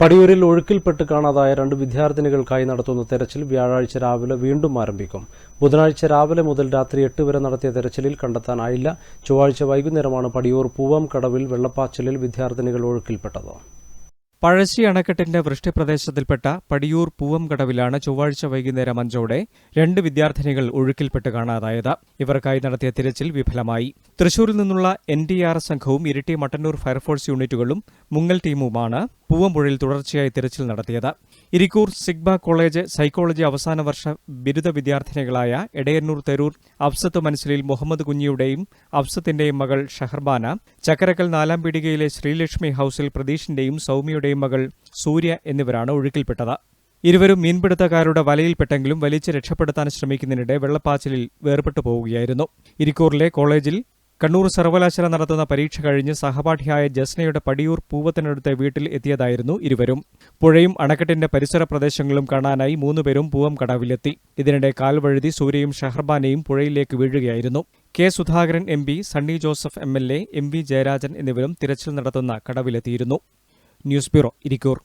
പടിയൂരിൽ ഒഴുക്കിൽപ്പെട്ട് കാണാതായ രണ്ട് വിദ്യാർത്ഥിനികൾക്കായി നടത്തുന്ന തെരച്ചിൽ വ്യാഴാഴ്ച രാവിലെ വീണ്ടും ആരംഭിക്കും. ബുധനാഴ്ച രാവിലെ മുതൽ രാത്രി എട്ട് വരെ നടത്തിയ തെരച്ചിലിൽ കണ്ടെത്താനായില്ല. ചൊവ്വാഴ്ച വൈകുന്നേരമാണ് പടിയൂർ പൂവം കടവിൽ വെള്ളപ്പാച്ചിലിൽ വിദ്യാർത്ഥിനികൾ ഒഴുക്കിൽപ്പെട്ടത്. പഴശ്ശി അണക്കെട്ടിന്റെ വൃഷ്ടിപ്രദേശത്തിൽപ്പെട്ട പടിയൂർ പൂവം കടവിലാണ് ചൊവ്വാഴ്ച വൈകുന്നേരം അഞ്ചോടെ രണ്ട് വിദ്യാർത്ഥിനികൾ ഒഴുക്കിൽപ്പെട്ട് കാണാതായത്. ഇവർക്കായി നടത്തിയ തിരച്ചിൽ വിഫലമായി. തൃശൂരിൽ നിന്നുള്ള എൻ ഡി ആർ സംഘവും ഇരിട്ടി മട്ടന്നൂർ ഫയർഫോഴ്സ് യൂണിറ്റുകളും മുങ്ങൽ ടീമുമാണ് പൂവമ്പുഴയിൽ തുടർച്ചയായി തിരച്ചിൽ നടത്തിയത്. ഇരിക്കൂർ സിഗ്ബ കോളേജ് സൈക്കോളജി അവസാന വർഷ ബിരുദ വിദ്യാർത്ഥിനികളായ എടയന്നൂർ തെരൂർ അഫ്സത്ത് മനസ്സിലിൽ മുഹമ്മദ് കുഞ്ഞിയുടെയും അഫ്സത്തിന്റെയും മകൾ ഷഹർബാന ചക്കരക്കൽ നാലാം പീടികയിലെ ശ്രീലക്ഷ്മി ഹൌസിൽ പ്രതീഷിന്റെയും സൗമ്യയുടെയും മകൾ സൂര്യ എന്നിവരാണ് ഒഴുക്കിൽപ്പെട്ടത്. ഇരുവരും മീൻപിടുത്തക്കാരുടെ വലയിൽപ്പെട്ടെങ്കിലും വലിച്ച് രക്ഷപ്പെടുത്താൻ ശ്രമിക്കുന്നതിനിടെ വെള്ളപ്പാച്ചിലിൽ വേർപെട്ടു പോവുകയായിരുന്നു ഇരിക്കൂറിലെ കോളേജിൽ കണ്ണൂർ സർവകലാശാല നടത്തുന്ന പരീക്ഷ കഴിഞ്ഞ് സഹപാഠിയായ ജസ്നയുടെ പടിയൂർ പൂവത്തിനടുത്ത വീട്ടിൽ എത്തിയതായിരുന്നു ഇരുവരും. പുഴയും അണക്കെട്ടിന്റെ പരിസര പ്രദേശങ്ങളും കാണാനായി മൂന്നുപേരും പൂവം കടവിലെത്തി. ഇതിനിടെ കാൽവഴുതി സൂര്യയും ഷഹർബാനയും പുഴയിലേക്ക് വീഴുകയായിരുന്നു. K Sudhakaran M P Sunny Joseph M L A M V Jayarajan എന്നിവരും തിരച്ചിൽ നടത്തുന്ന കടവിലെത്തിയിരുന്നു. News bureau Irikkur.